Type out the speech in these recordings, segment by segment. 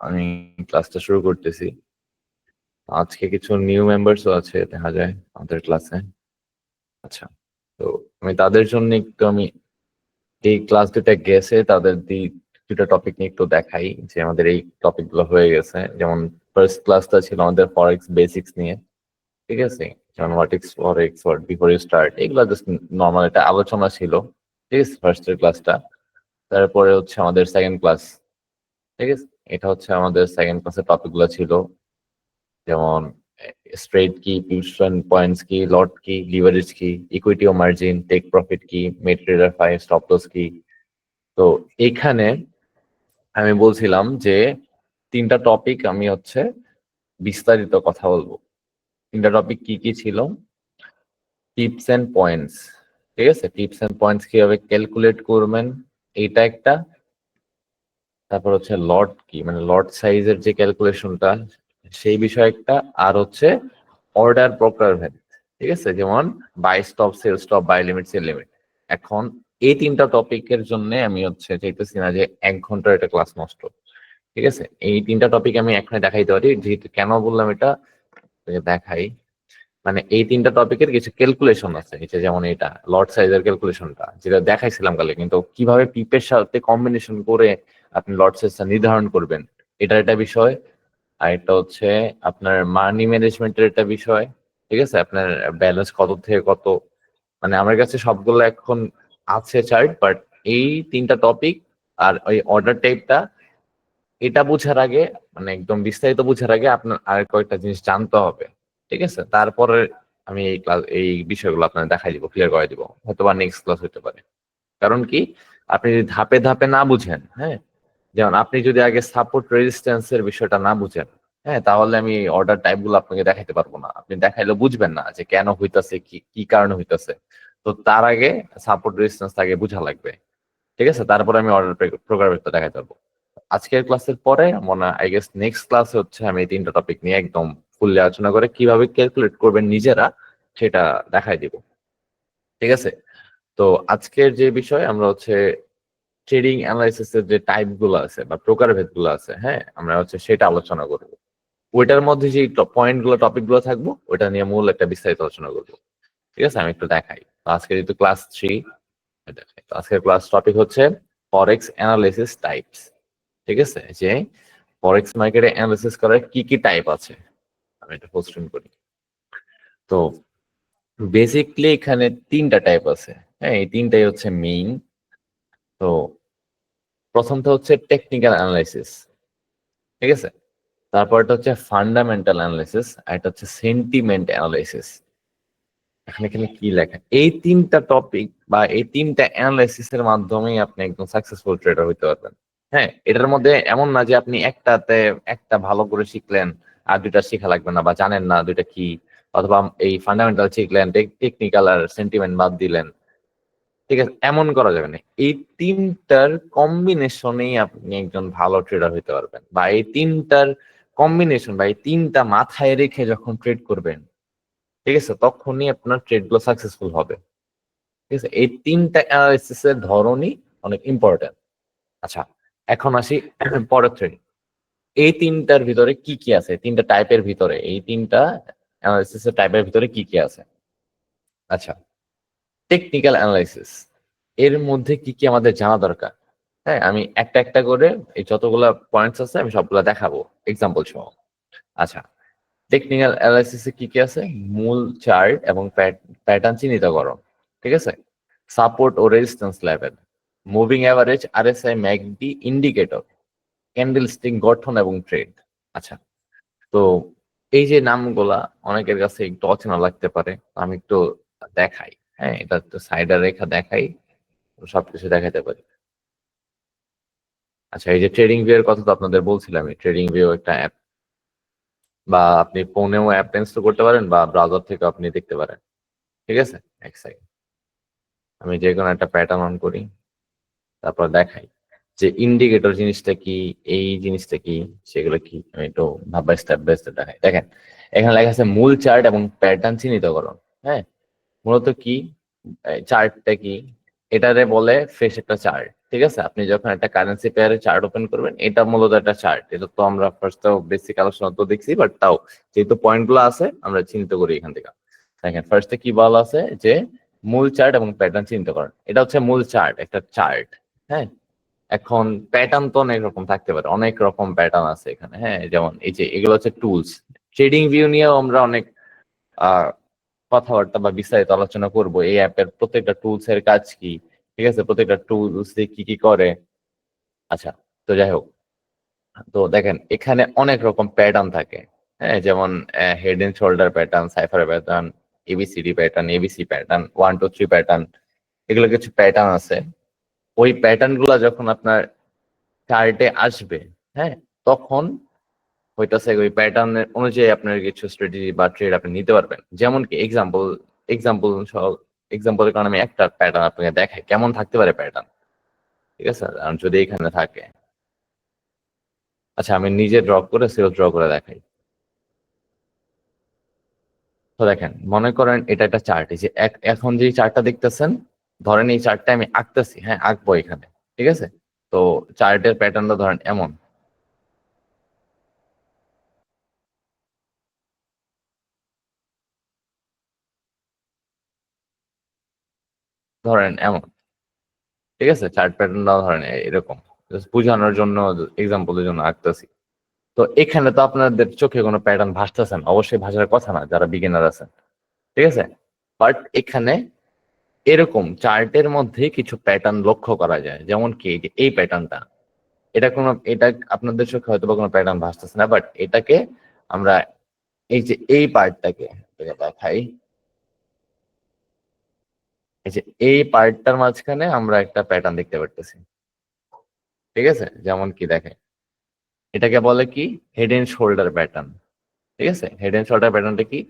আমি ক্লাসটা শুরু করতেছি। আজকে কিছু নিউ মেম্বার্সও আছে, দেখা যায়, আমাদের ক্লাসে আচ্ছা তো আমি তাদের জন্য একটু আমি এই ক্লাস দুটা গেছে, তাদের দুটা টপিক নিয়ে একটু দেখাই যে আমাদের এই টপিকগুলো হয়ে গেছে। যেমন ফার্স্ট ক্লাসটা ছিল আমাদের ফরেক্স বেসিক্স নিয়ে, ঠিক আছে? যেমন what is forex what before you start এগুলো জাস্ট নর্মাল একটা আলোচনা ছিল, ঠিক আছে? ফার্স্টের ক্লাসটা তারপরে হচ্ছে আমাদের সেকেন্ড ক্লাস ঠিক আছে? এটা হচ্ছে আমাদের সেকেন্ড ক্লাসের টপিকগুলো ছিল। যেমন স্ট্রেট কি পিউশন পয়েন্টস কি লট কি লিভারেজ কি ইকুইটি ও মার্জিন টেক প্রফিট কি মেটেরিয়াল ফাইভ স্টপ লস কি। তো এখানে আমি বলছিলাম যে তিনটা টপিক আমি হচ্ছে বিস্তারিত কথা বলব। তিনটা টপিক কি কি ছিল? টিপস এন্ড পয়েন্টস ঠিক আছে? টিপস এন্ড পয়েন্টস কীভাবে ক্যালকুলেট করবেন? এইটা একটা। তারপর হচ্ছে লট কি? মানে লট সাইজের যে ক্যালকুলেশনটা সেই বিষয় একটা, আর হচ্ছে অর্ডার প্রকারভেদ ঠিক আছে? যেমন buy stop sell stop buy limit sell limit এখন এই তিনটা টপিকের জন্য আমি হচ্ছে চাইতেছি না যে এক ঘণ্টার একটা ক্লাস নষ্ট, ঠিক আছে? এই তিনটা টপিক আমি এখানে দেখাইতে পারি, যেহেতু কেন বললাম এটা? দেখাই। মানে এই তিনটা টপিকের কিছু ক্যালকুলেশন আছে, এই যেমন এটা লট সাইজের ক্যালকুলেশনটা যেটা দেখাইছিলাম কালে কিন্তু কীভাবে পিপের সাথে কম্বিনেশন করে আপনি লট সাইজটা নির্ধারণ করবেন। এটা একটা বিষয়, আর একটা হচ্ছে আপনার মানি ম্যানেজমেন্টের একটা বিষয়, ঠিক আছে? আপনার ব্যালেন্স কত থেকে কত? মানে আমার কাছে সবগুলো এখন আছে চার্ট বাট এই তিনটা টপিক আর ওই অর্ডার টাইপটা এটা বোঝার আগে মানে একদম বিস্তারিত বোঝার আগে আপনার আর কয়েকটা জিনিস জানতে হবে, ঠিক আছে? তারপরে আমি এই ক্লাস এই বিষয়গুলো আপনার দেখাই দিব ক্লিয়ার করে দিব হয়তো বা নেক্সট ক্লাস হতে পারে। কারণ কি? আপনি যদি ধাপে ধাপে না বুঝেন হ্যাঁ? যেমন আপনি যদি আগে সাপোর্ট রেজিস্ট্যান্সের বিষয়টা না বুঝেন হ্যাঁ তাহলে আমি অর্ডার টাইপগুলো আপনাকে দেখাইতে পারব না। আপনি দেখাইলে বুঝবেন না যে কেন হইতাছে, কি কি কারণে হইতাছে। তো তার আগে সাপোর্ট রেজিস্ট্যান্স আগে বুঝা লাগবে। ঠিক আছে? তারপরে আমি অর্ডার প্রোগ্রামেরটা দেখাইতে পারব। আজকের ক্লাসের পরে মনে আই গেস নেক্সট ক্লাসে হচ্ছে আমি এই তিনটা টপিক নিয়ে একদম ফুললি আলোচনা করে কীভাবে ক্যালকুলেট করবেন নিজেরা, সেটা দেখাই দিব। ঠিক আছে? তো আজকের যে বিষয়, আমরা হচ্ছে ট্রেডিং অ্যানালাইসিসের যে টাইপগুলো আছে বা প্রকারভেদগুলো আছে হ্যাঁ আমরা হচ্ছে সেটা আলোচনা করব। ওইটার মধ্যে যে পয়েন্টগুলো টপিকগুলো থাকব, ওইটা নিয়ে মূল একটা বিস্তারিত আলোচনা করব। ঠিক আছে? আমি একটু দেখাই। আজকে যেহেতু ক্লাস থ্রি দেখাই তো আজকের ক্লাস টপিক হচ্ছে ফরেক্স অ্যানালাইসিস টাইপস ঠিক আছে? যে ফরেক্স মার্কেটে অ্যানালাইসিস করার কি কি টাইপ আছে? আমি এটা পোস্টিং করি। তো বেসিকলি এখানে তিনটা টাইপ আছে। হ্যাঁ এই তিনটাই হচ্ছে মেইন তো প্রথমটা হচ্ছে টেকনিক্যাল অ্যানালাইসিস ঠিক আছে? তারপরটা হচ্ছে ফান্ডামেন্টাল অ্যানালাইসিস আর এটা হচ্ছে সেন্টিমেন্ট অ্যানালাইসিস এখানে এখানে কি লেখা? এই তিনটা টপিক বা এই তিনটা অ্যানালাইসিস এর মাধ্যমেই আপনি একদম সাকসেসফুল ট্রেডার হতে পারবেন। হ্যাঁ এটার মধ্যে এমন না যে আপনি একটাতে একটা ভালো করে শিখলেন, আর দুইটা শেখা লাগবে না বা জানেন না দুইটা কি, অথবা এই ফান্ডামেন্টাল শিখলেন টেকনিক্যাল আর সেন্টিমেন্ট বাদ দিলেন। ঠিক আছে, এমন করা যাবে না। এই তিনটার কম্বিনেশনেই আপনি একজন ভালো ট্রেডার হতে পারবেন বা এই তিনটার কম্বিনেশন বা এই তিনটা মাথায় রেখে যখন ট্রেড করবেন, ঠিক আছে, তখনই আপনার ট্রেডগুলো সাকসেসফুল হবে। ঠিক আছে, এই তিনটা অ্যানালাইসিস এর ধরনই অনেক ইম্পর্টেন্ট আচ্ছা এখন আসি পরের ট্রেড এই তিনটার ভিতরে কি কি আছে? তিনটা টাইপের ভিতরে, এই তিনটা অ্যানালাইসিস এর টাইপের ভিতরে কি কি আছে? আচ্ছা টেকনিক্যাল অ্যানালাইসিস এর মধ্যে কি কি আমাদের জানা দরকার? হ্যাঁ আমি একটা একটা করে এই যতগুলা পয়েন্টস আছে আমি সবগুলা দেখাবো। এক্সাম্পল সহ। আচ্ছা টেকনিক্যাল অ্যানালাইসিসে কি কি আছে? মূল চার্ট এবং প্যাটার্ন চিহ্নিতকরণ ঠিক আছে? সাপোর্ট ও resistance level moving average RSI MACD indicator candlestick গঠন এবং ট্রেড আচ্ছা তো এই যে নামগুলা অনেকের কাছে একটু অচেনা লাগতে পারে, আমি একটু দেখাই। হ্যাঁ এটা একটু সাইডার রেখা দেখাই সবকিছু দেখাতে পারি। আচ্ছা এই যে ট্রেডিং ভিউ এর কথা তো আপনাদের বলছিলাম ট্রেডিং ভিউ একটা অ্যাপ বা আপনি ফোনেও অ্যাপ ইনস্টল করতে পারেন বা ব্রাউজার থেকে আপনি দেখতে পারেন। ঠিক আছে? এক সেকেন্ড আমি যে কোনো একটা প্যাটার্ন অন করি, তারপর দেখাই যে ইন্ডিকেটর জিনিসটা কি, এই জিনিসটা কি, সেগুলো কি, আমি একটু ভাব বাই স্টেপ বাই স্টেপ দেখাই। দেখেন, এখানে লেখা আছে মূল চার্ট এবং প্যাটার্ন চিহ্নিতকরণ হ্যাঁ? মূলত কি? চার্টটা কি? এটারে বলে ফ্রেশ একটা চার্ট, ঠিক আছে? আপনি যখন একটা কারেন্সি পেয়ারে চার্ট ওপেন করবেন, এটা মূলত একটা চার্ট। এটা তো আমরা ফার্স্ট বেসিক আলোচনা তো দেখছি বাট তাও যেহেতু পয়েন্টগুলো আছে, আমরা চিন্তা করি এখান থেকে। দেখেন ফার্স্টে কি বলা আছে? যে মূল চার্ট এবং প্যাটার্ন চিন্তা করেন। এটা হচ্ছে মূল চার্ট, একটা চার্ট হ্যাঁ? এখন প্যাটার্ন তো অনেক রকম থাকতে পারে, অনেক রকম প্যাটার্ন আছে এখানে হ্যাঁ? যেমন এই যে, এগুলো হচ্ছে টুলস ট্রেডিং ভিউ নিয়েও আমরা অনেক কথাবার্তা বা বিস্তারিত আলোচনা করব। এই অ্যাপের প্রত্যেকটা টুলস এর কাজ কি? ঠিক আছে? প্রত্যেকটা টুলস কি কি করে? আচ্ছা তো যাই হোক। তো দেখেন, এখানে অনেক রকম প্যাটার্ন থাকে। হ্যাঁ যেমন head and shoulder pattern cypher pattern ABCD pattern ABC pattern one two three pattern এগুলো কিছু প্যাটার্ন আছে। ওই প্যাটার্নগুলা যখন আপনার চার্টে আসবে হ্যাঁ তখন হইতাছে ওই প্যাটার্ন অনুযায়ী আপনার কিছু স্ট্র্যাটেজি বা ট্রেড আপনি নিতে পারবেন। যেমন কি এক্সাম্পল এক্সাম্পল সহ এক্সাম্পলের কারণে আমি একটা প্যাটার্ন আপনাকে দেখাই। কেমন থাকতে পারে প্যাটার্ন ঠিক আছে? আর যদি এখানে থাকে। আচ্ছা আমি নিজে ড্র করে সেল ড্র করে দেখাই। তো দেখেন, মনে করেন এটা একটা চার্ট যে এখন যে চার্টটা দেখতেছেন, ধরেন এই চার্টটা আমি আঁকতেছি। হ্যাঁ আঁকবো এখানে। ঠিক আছে? তো চার্টের প্যাটার্নটা ধরেন এমন। ধরেন এমন। ঠিক আছে? চার্ট প্যাটার্ন প্যাটার্নটা ধরেন এরকম। বোঝানোর জন্য এক্সাম্পলের জন্য আঁকতেছি। তো এখানে তো আপনাদের চোখে কোনো প্যাটার্ন ভাসতেছেন অবশ্যই ভাষার কথা না, যারা বিগিনার আছেন। ঠিক আছে? বাট এখানে এরকম চার্টের মধ্যে কিছু প্যাটার্ন লক্ষ্য করা যায়। যেমন কি, এই প্যাটার্নটা এটা কোনো, এটা আপনাদের চোখে হয়তো বা কোনো প্যাটার্ন ভাসতেছে না বাট এটাকে আমরা এই যে এই পার্টটাকে দেখাই। এই যে এই পার্টটার মাঝখানে আমরা একটা প্যাটার্ন দেখতে পারতেছি। ঠিক আছে? যেমন কি দেখে এটাকে বলে কি? হেড এন্ড শোল্ডার প্যাটার্ন ঠিক আছে? হেড এন্ড শোল্ডার প্যাটার্নটা কি?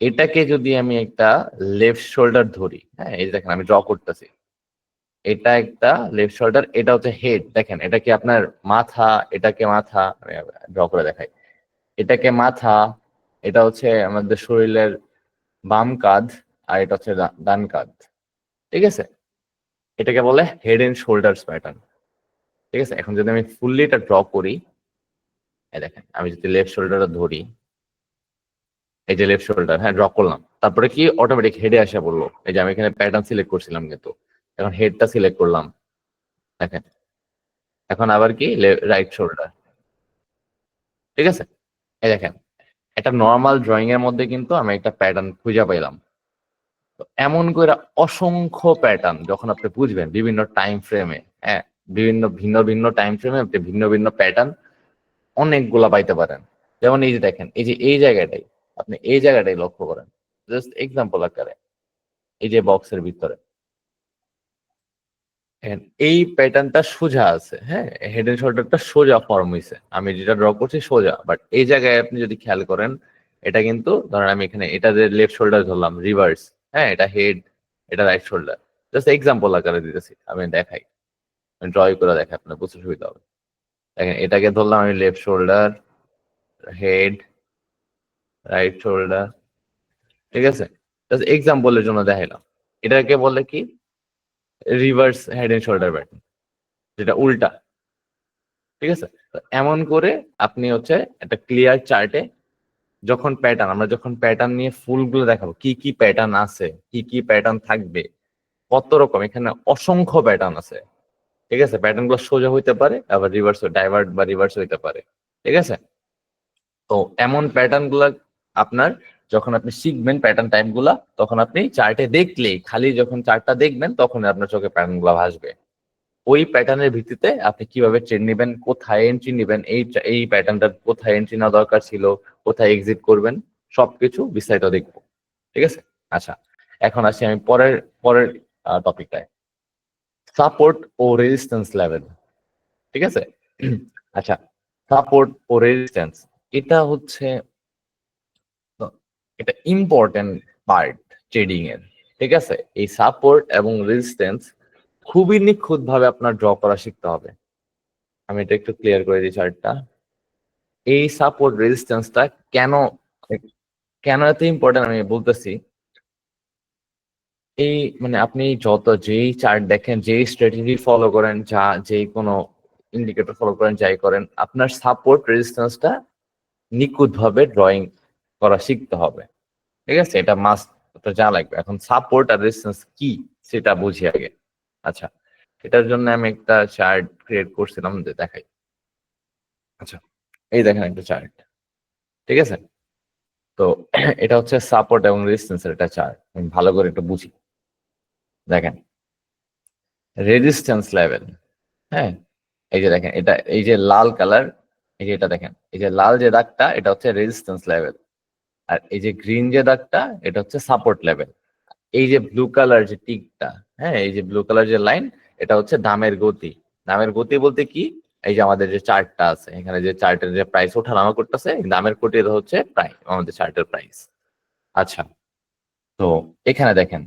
এটাকে যদি আমি একটা লেফট শোল্ডার ধরি হ্যাঁ এই দেখেন, আমি ড্র করতেছি। এটা একটা লেফট শোল্ডার এটা হচ্ছে হেড দেখেন, এটা কি আপনার মাথা? এটাকে মাথা ড্র করে দেখাই। এটাকে মাথা, এটা হচ্ছে আমাদের শরীরের বাম কাঁধ আর এটা হচ্ছে ডান কাঁধ। ঠিক আছে? এটাকে বলে হেড এন্ড শোল্ডার্স প্যাটার্ন ঠিক আছে? এখন যদি আমি ফুললি এটা ড্র করি দেখেন, আমি যদি লেফট শোল্ডারটা ধরি, এই যে লেফট শোল্ডার হ্যাঁ ড্র করলাম। তারপরে কি অটোমেটিক হেডে আসা বলল। এই যে আমি এখানে প্যাটার্ন সিলেক্ট করছিলাম কিন্তু। এখন হেডটা সিলেক্ট করলাম। দেখেন। এখন আবার কি? রাইট শোল্ডার ঠিক আছে? এই দেখেন, একটা নর্মাল ড্রয়িং এর মধ্যে কিন্তু আমি একটা প্যাটার্ন খুঁজে পাইলাম। এমন করে অসংখ্য প্যাটার্ন যখন আপনি বুঝবেন বিভিন্ন টাইম ফ্রেমে হ্যাঁ বিভিন্ন, ভিন্ন ভিন্ন টাইম ফ্রেমে আপনি ভিন্ন ভিন্ন প্যাটার্ন অনেকগুলা পাইতে পারেন। যেমন এই যে দেখেন, এই যে এই জায়গাটাই, আপনি এই জায়গাটাই লক্ষ্য করেন। জাস্ট এক্সাম্পল আকারে, এই যে বক্সের ভিতরে। এই প্যাটার্নটা সোজা আছে হ্যাঁ হেড এন্ড শোল্ডারটা সোজা ফর্ম হয়েছে আমি যেটা ড্র করছি সোজা বাট এই জায়গায় আপনি যদি খেয়াল করেন, এটা কিন্তু, ধরেন আমি এখানে, এটা যে লেফট শোল্ডার ধরলাম রিভার্স হ্যাঁ এটা হেড এটা রাইট শোল্ডার জাস্ট এক্সাম্পল আকারে দিতেছি, আমি দেখাই। আমি ড্রয় করে দেখাই, আপনার বুঝতে সুবিধা হবে। দেখেন, এটাকে ধরলাম আমি left shoulder head right shoulder ঠিক আছে? জাস্ট এক্সাম্পলের জন্য দেখাইলাম। এটাকে বলে কি? Reverse head and shoulder pattern যেটা উল্টা। ঠিক আছে? এমন করে আপনি হচ্ছে একটা ক্লিয়ার চার্টে যখন প্যাটার্ন আমরা যখন প্যাটার্ন নিয়ে ফুলগুলো দেখাবো, কি কি প্যাটার্ন আছে, কি কি প্যাটার্ন থাকবে, কত রকম, এখানে অসংখ্য প্যাটার্ন আছে। ঠিক আছে? প্যাটার্নগুলো সোজা হইতে পারে, আবার রিভার্স ডাইভার্ট বা রিভার্স হইতে পারে। ঠিক আছে? তো এমন প্যাটার্নগুলা আপনার, যখন আপনি শিখবেন প্যাটার্ন টাইপগুলা, তখন আপনি চার্টে দেখলেই, খালি যখন চার্টটা দেখবেন তখন আপনার চোখে প্যাটার্নগুলা ভাসবে। ওই প্যাটার্নের ভিত্তিতে আপনি কীভাবে ট্রেন নেবেন, কোথায় এন্ট্রি নেবেন, এই এই প্যাটার্নটার কোথায় এন্ট্রি নেওয়া দরকার ছিল কোথায় এক্সিট করবেন, সবকিছু বিস্তারিত দেখব। ঠিক আছে? আচ্ছা এখন আসি আমি পরের পরের টপিকটায় সাপোর্ট ও রেজিস্ট্যান্স লেভেল ঠিক আছে? আচ্ছা সাপোর্ট ও রেজিস্ট্যান্স এটা হচ্ছে এটা ইম্পর্টেন্ট পার্ট ট্রেডিং এর। ঠিক আছে? এই সাপোর্ট এবং রেজিস্ট্যান্স খুবই নিখুঁত ভাবে আপনার ড্র করা শিখতে হবে। আমি এটা একটু ক্লিয়ার করে দিই চার্টটা এই সাপোর্ট রেজিস্ট্যান্সটা কেন কেন এত ইম্পর্টেন্ট আমি বলতেছি? এই মানে আপনি যত যেই চার্ট দেখেন, যেই স্ট্র্যাটেজি ফলো করেন, যা যেই কোনো ইন্ডিকেটর ফলো করেন, যাই করেন, আপনার সাপোর্ট রেজিস্ট্যান্সটা নিখুঁতভাবে ড্রয়িং করা শিখতে হবে। ঠিক আছে? এটা মাস্ট যা লাগবে। এখন সাপোর্ট আর রেজিস্ট্যান্স কি, সেটা বুঝি আগে। আচ্ছা এটার জন্য আমি একটা চার্ট ক্রিয়েট করছিলাম, যে দেখাই। আচ্ছা। এই দেখেন একটা চার্ট ঠিক আছে? তো এটা হচ্ছে সাপোর্ট এবং রেজিস্ট্যান্সের একটা চার্ট আমি ভালো করে একটু বুঝি। দেখেন রেজিস্ট্যান্স লেভেল হ্যাঁ? এই যে দেখেন, এটা, এই যে লাল কালার এই যে এটা দেখেন, এই যে লাল যে দাগটা, এটা হচ্ছে রেজিস্ট্যান্স লেভেল আর এই যে গ্রিন যে দাগটা, এটা হচ্ছে সাপোর্ট লেভেল এই যে ব্লু কালার যে টিকটা হ্যাঁ? এই যে ব্লু কালার যে লাইন এটা হচ্ছে দামের গতি। দামের গতি বলতে কি? এই যে আমাদের যে চার্টটা আছে, এখানে যে চার্টের যে প্রাইস ওঠা নামা করতেছে দামের কোটি হচ্ছে প্রাইস আমাদের চার্টের প্রাইস আচ্ছা তো এখানে দেখেন।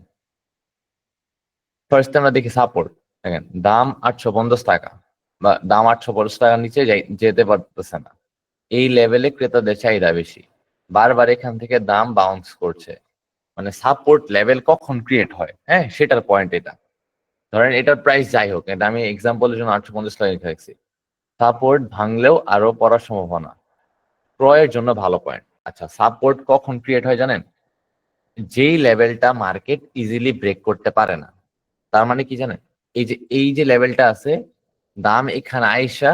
ফার্স্ট আমরা দেখি সাপোর্ট দেখেন, দাম আটশো পঞ্চাশ টাকা বা দাম আটশো পঞ্চাশ টাকার নিচে যেতে পারতেছে না। এই লেভেলে ক্রেতাদের চাহিদা বেশি। বারবার এখান থেকে দাম বাউন্স করছে। মানে সাপোর্ট লেভেল কখন ক্রিয়েট হয়? হ্যাঁ সেটার পয়েন্ট এটা। ধরেন এটার প্রাইস যাই হোক, এটা আমি এক্সাম্পলের জন্য আটশো পঞ্চাশ টাকা লিখে রাখছি। সাপোর্ট ভাঙলেও আরও পড়ার সম্ভাবনা। ক্রয়ের জন্য ভালো পয়েন্ট আচ্ছা সাপোর্ট কখন ক্রিয়েট হয় জানেন? যেই লেভেলটা মার্কেট ইজিলি ব্রেক করতে পারে না। তার মানে কি জানেন? এই যে এই যে লেভেলটা আছে, দাম এখানে আইসা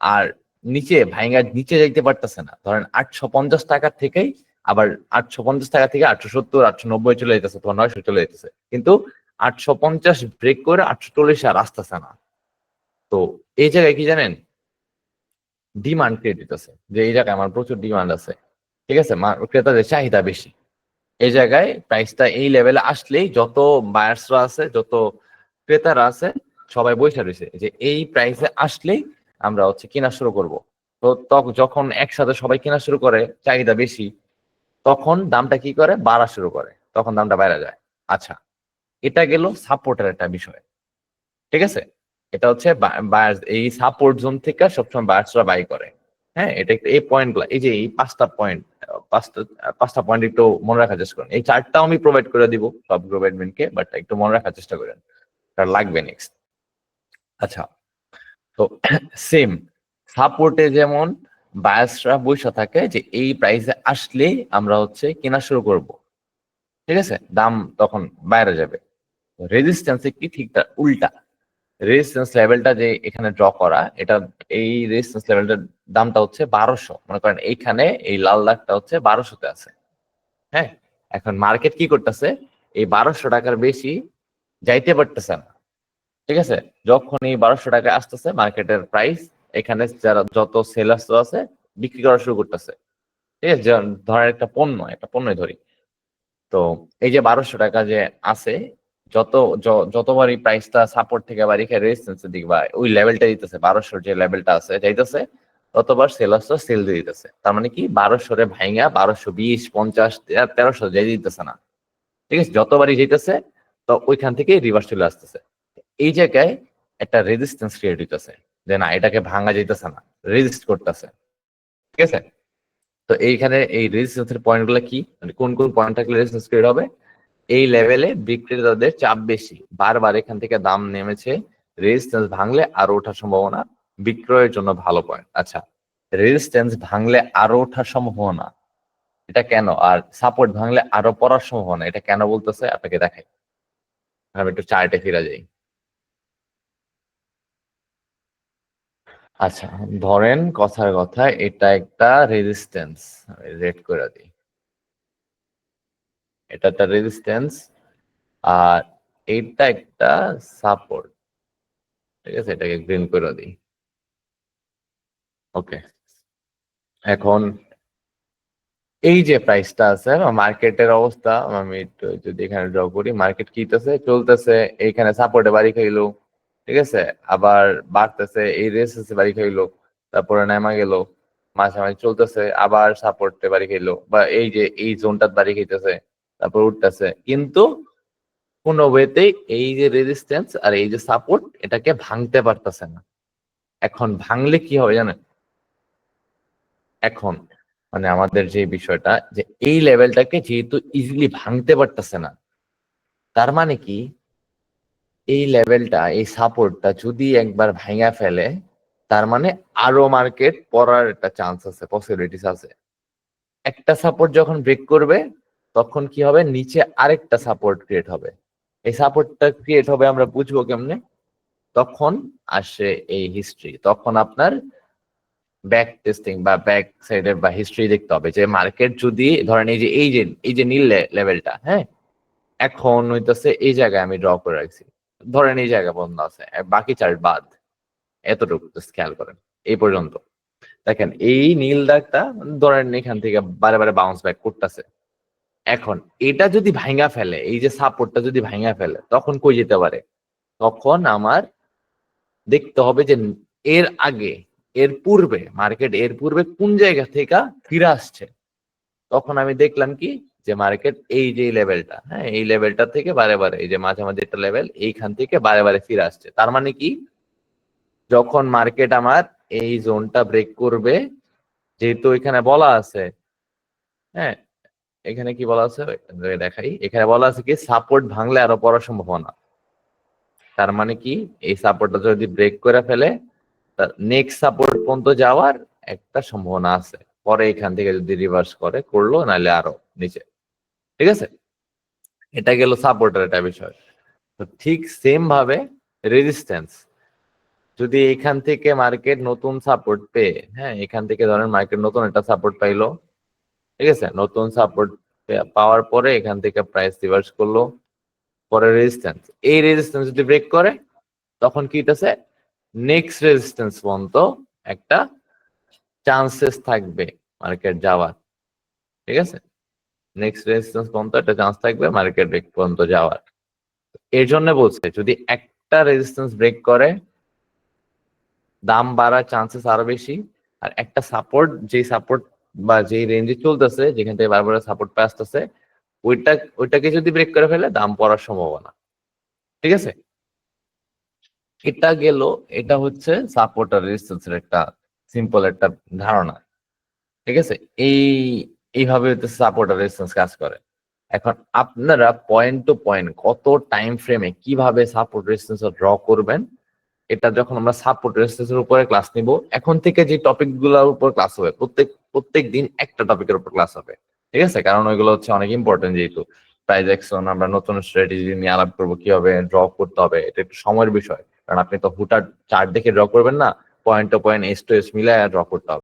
আর নিচে, ভাইঙ্গা নিচে যাইতে পারতেছে না। ধরেন আটশো পঞ্চাশ টাকার থেকেই আবার আটশো পঞ্চাশ টাকা থেকে আটশো সত্তর, আটশো নব্বই চলে যেতেছে অথবা নয়শো চলে যেতেছে কিন্তু আটশো পঞ্চাশ ব্রেক করে আটশো চল্লিশ আর আসতেছে না। তো এই জায়গায় কি জানেন? ডিমান্ড ক্রিয়েট দিতেছে যে এই জায়গায় আমার প্রচুর ডিমান্ড আছে। ঠিক আছে? ক্রেতাদের চাহিদা বেশি। এই জায়গায় প্রাইসটা এই লেভেলে আসলেই যত বায়ার্সরা আছে, যত ক্রেতারা আছে, সবাই বসে রয়েছে যে এই প্রাইসে আসলেই আমরা হচ্ছে কেনা শুরু করব। তো তখন যখন একসাথে সবাই কেনা শুরু করে, চাহিদা বেশি, তখন দামটা কি করে? বাড়া শুরু করে। তখন দামটা বাইরে যায়। আচ্ছা এটা গেল সাপোর্টের একটা বিষয়। ঠিক আছে? এটা হচ্ছে বায়ার্স এই সাপোর্ট জোন থেকে সবসময় বায়ার্সরা বাই করে। হ্যাঁ এটা একটু এই পয়েন্টগুলা, এই যে এই পাঁচটা পয়েন্ট পাঁচটা পাঁচটা পয়েন্ট একটু মনে রাখার চেষ্টা করেন। এই চারটাও আমি প্রোভাইড করে দিব, সব গ্রুপ অ্যাডমিনকে বাট একটু মনে রাখার চেষ্টা করেন। তার লাগবে নেক্সট আচ্ছা তো সেম সাপোর্টে যেমন বায়াসরা বৈশা থাকে যে এই প্রাইসে আসলে আমরা হচ্ছে কেনা শুরু করব। ঠিক আছে? দাম তখন বাইরে যাবে। রেজিস্ট্যান্সে কি ঠিক উল্টা? রেজিস্ট্যান্স লেভেলটা যে এখানে ড্র করা, এটা এই রেজিস্ট্যান্স লেভেলটার দামটা হচ্ছে বারোশো। মনে করেন এইখানে এই লাল দাগটা হচ্ছে বারোশোতে আছে। হ্যাঁ? এখন মার্কেট কি করতেছে? এই বারোশো টাকার বেশি যাইতে পারতেছে না। ঠিক আছে? যখন এই বারোশো টাকা আসতেছে মার্কেটের প্রাইস এখানে যারা যত সেলার্স আছে, বিক্রি করা শুরু করতেছে। ঠিক আছে? ধরেন একটা পণ্য, একটা পণ্যই ধরি। তো এই যে বারোশো টাকা যে আছে যত য- যতবার এই প্রাইসটা সাপোর্ট থেকে আবার এখানে রেজিস্ট্যান্সের দিক বা ওই লেভেলটা দিতেছে, বারোশোর যে লেভেলটা আছে, যাইতেছে, ততবার সেলার্সরা সেল দিয়ে দিতেছে। তার মানে কি? বারোশোরে ভাইঙ্গা, বারোশো বিশ, পঞ্চাশ তেরোশো যাই দিতেছে না। ঠিক আছে? যতবারই যেতেছে তো ওইখান থেকে রিভার্স চলে আসতেছে। এই জায়গায় একটা রেজিস্ট্যান্স ক্রিয়েট হইতেছে, যে না, এটাকে ভাঙা যাইতেছে না রেজিস্ট করতেছে। ঠিক আছে? তো এইখানে এই রেজিস্ট্যান্সের পয়েন্টগুলো কি? মানে কোন কোন পয়েন্ট থাকলে রেজিস্ট্যান্স ক্রিয়েট হবে? এই লেভেলে বিক্রেতাদের চাপ বেশি। বারবার এখান থেকে দাম নেমেছে রেজিস্ট্যান্স ভাঙলে আরও ওঠার সম্ভাবনা, বিক্রয়ের জন্য ভালো পয়েন্ট আচ্ছা রেজিস্ট্যান্স ভাঙলে আরও ওঠার সম্ভাবনা, এটা কেন? আর সাপোর্ট ভাঙলে আরও পড়ার সম্ভাবনা, এটা কেন বলতেছে? আপনাকে দেখাই। আমি একটু চার্টে ফিরে যাই। আচ্ছা ধরেন কথার কথা এটা একটা রেজিস্ট্যান্স রেড করে দিই। এটা একটা রেজিস্ট্যান্স আর এইটা একটা সাপোর্ট ঠিক আছে? এটাকে গ্রিন করে দিই। ওকে এখন এই যে প্রাইসটা আছে মার্কেটের অবস্থা, আমি যদি এখানে ড্র করি মার্কেট কিতেছে, চলতেছে, এইখানে সাপোর্টে বাড়ি খাইলো, ঠিক আছে? আবার বাড়তেছে, এই রেসেসে বাড়ি খাইলো, তারপরে নেমা গেল মাঝে মাঝে চলতেছে, আবার সাপোর্টে বাড়ি খাইলো, বা এই যে এই জোনটার বাড়ি খাইতেছে তারপর উঠতেছে। কিন্তু কোনো ওয়েতেই এই যে রেজিস্ট্যান্স আর এই যে সাপোর্ট এটাকে ভাঙতে পারতেছে না। এখন ভাঙলে কি হবে জানেন? এখন মানে আমাদের যে বিষয়টা যে এই লেভেলটাকে যেহেতু ইজিলি ভাঙতে পারতেছে না, তার মানে কি? এই লেভেলটা এই সাপোর্টটা যদি একবার ভাঙা ফেলে, তার মানে আরও মার্কেট পড়ার একটা চান্স আছে পসিবিলিটিস আছে। একটা সাপোর্ট যখন ব্রেক করবে তখন কি হবে? নিচে আরেকটা সাপোর্ট ক্রিয়েট হবে। এই সাপোর্টটা ক্রিয়েট হবে আমরা বুঝব কেমনে? তখন আসে এই হিস্ট্রি তখন আপনার ব্যাক টেস্টিং বা ব্যাক সাইডের বা হিস্ট্রি দেখতে হবে যে মার্কেট যদি ধরেন এই যে এই যে এই যে নীল লেভেলটা হ্যাঁ? এখন হইতেছে এই জায়গায় আমি ড্র করে রাখছি। ধরেন এই জায়গা বন্ধ আছে বাকি চার্ট বাদ। এতটুকু খেয়াল করেন। এই পর্যন্ত। দেখেন, এই নীল দাগটা ধরেন এখান থেকে বারে বারে বাউন্স ব্যাক করতেছে। এখন, এটা যদি ভাঙা ফেলে, এই যে সাপোর্টটা যদি ভাঙা ফেলে, তখন কই যেতে পারে? তখন আমার দেখতে হবে যে এর আগে, এর পূর্বে মার্কেট এর পূর্বে কোন জায়গা থেকে ফিরে আসছে? তখন আমি দেখলাম কি, যে মার্কেট এই যে লেভেলটা হ্যাঁ এই লেভেলটা থেকে বারে বারে, এই যে মাঝে মাঝে একটা লেভেল এইখান থেকে বারে বারে ফিরে আসছে। তার মানে কি? যখন মার্কেট আমার এই জোনটা ব্রেক করবে, যেহেতু এখানে বলা আছে হ্যাঁ এখানে কি বলা আছে? দেখাই। এখানে বলা আছে কি সাপোর্ট ভাঙলে আরও পড়ার সম্ভাবনা। তার মানে কি, এই সাপোর্টটা যদি ব্রেক করে ফেলে নেক্সট সাপোর্ট পর্যন্ত যাওয়ার একটা সম্ভাবনা আছে। পরে এখান থেকে যদি রিভার্স করে, করল, নাহলে আরও নিচে। ঠিক আছে? এটা গেল সাপোর্টের একটা বিষয়। তো ঠিক সেম ভাবে রেজিস্ট্যান্স যদি এখান থেকে মার্কেট নতুন সাপোর্ট পেয়ে হ্যাঁ এখান থেকে ধরেন মার্কেট নতুন একটা সাপোর্ট পাইলো ঠিক আছে? নতুন সাপোর্ট পাওয়ার পরে এখান থেকে প্রাইস রিভার্স করল। পরে রেজিস্ট্যান্স এই রেজিস্ট্যান্স যদি ব্রেক করে, তখন কি হইতেছে? নেক্সট রেজিস্ট্যান্স পর্যন্ত একটা চান্সেস থাকবে মার্কেট যাওয়ার। ঠিক আছে? নেক্সট রেজিস্ট্যান্স পর্যন্ত একটা চান্স থাকবে মার্কেট ব্রেক পর্যন্ত যাওয়ার। এর জন্য বলছে, যদি একটা রেজিস্ট্যান্স ব্রেক করে, দাম বাড়ার চান্সেস আরও বেশি। আর একটা সাপোর্ট যে সাপোর্ট বা যেই রেঞ্জে চলতেছে, যেখান থেকে বারবার সাপোর্ট পায় আসতেছে, ওইটা, ওইটাকে যদি ব্রেক করে ফেলে, দাম পড়ার সম্ভাবনা। ঠিক আছে? এটা গেল, এটা হচ্ছে সাপোর্ট আর রেজিস্ট্যান্সের একটা সিম্পল একটা ধারণা। ঠিক আছে? এই, এইভাবে হচ্ছে সাপোর্ট আর রেজিস্ট্যান্স কাজ করে। এখন আপনারা পয়েন্ট টু পয়েন্ট কত টাইম ফ্রেমে কীভাবে সাপোর্ট রেজিস্ট্যান্স ড্র করবেন, এটা যখন আমরা সাপোর্ট রেজিস্ট্যান্সের উপরে ক্লাস নিব, এখন থেকে যে টপিকগুলোর উপর ক্লাস হবে, প্রত্যেক প্রত্যেক দিন একটা টপিকের উপর ক্লাস হবে। ঠিক আছে? কারণ ওইগুলো হচ্ছে অনেক ইম্পর্টেন্ট যেহেতু। প্রাইজ আমরা নতুন স্ট্র্যাটেজি নিয়ে আলাপ করব, কীভাবে ড্র করতে হবে, এটা একটু সময়ের বিষয়। কারণ আপনি তো হুটার চার্ট দেখে ড্র করবেন না point to point S to S মিলায় ড্র করতে হবে।